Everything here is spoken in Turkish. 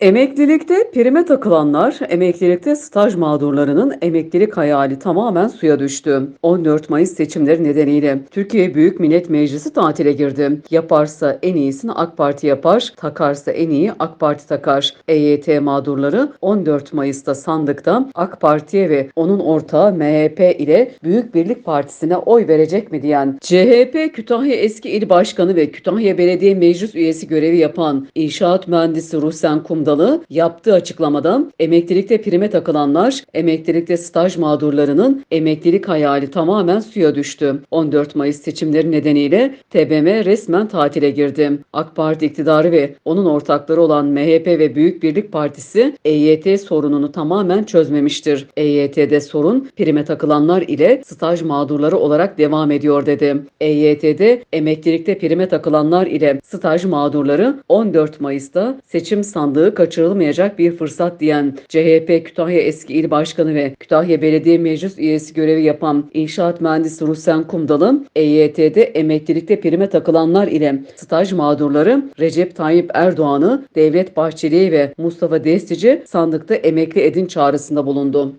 Emeklilikte prime takılanlar, emeklilikte staj mağdurlarının emeklilik hayali tamamen suya düştü. 14 Mayıs seçimleri nedeniyle Türkiye Büyük Millet Meclisi tatile girdi. Yaparsa en iyisini AK Parti yapar, takarsa en iyi AK Parti takar. EYT mağdurları 14 Mayıs'ta sandıkta AK Parti'ye ve onun ortağı MHP ile Büyük Birlik Partisi'ne oy verecek mi diyen CHP Kütahya eski il başkanı ve Kütahya Belediye Meclis üyesi görevi yapan İnşaat Mühendisi Ruhsen Kumdalı yaptığı açıklamada emeklilikte prime takılanlar, emeklilikte staj mağdurlarının emeklilik hayali tamamen suya düştü. 14 Mayıs seçimleri nedeniyle TBMM resmen tatile girdi. AK Parti iktidarı ve onun ortakları olan MHP ve Büyük Birlik Partisi EYT sorununu tamamen çözmemiştir. EYT'de sorun prime takılanlar ile staj mağdurları olarak devam ediyor dedi. EYT'de emeklilikte prime takılanlar ile staj mağdurları 14 Mayıs'ta seçim sandığı kaçırılmayacak bir fırsat diyen CHP Kütahya eski il başkanı ve Kütahya Belediye Meclis üyesi görevi yapan İnşaat Mühendisi Ruhsen Kumdalı, EYT'de emeklilikte prime takılanlar ile staj mağdurları Recep Tayyip Erdoğan'ı, Devlet Bahçeli'yi ve Mustafa Destici sandıkta emekli edin çağrısında bulundu.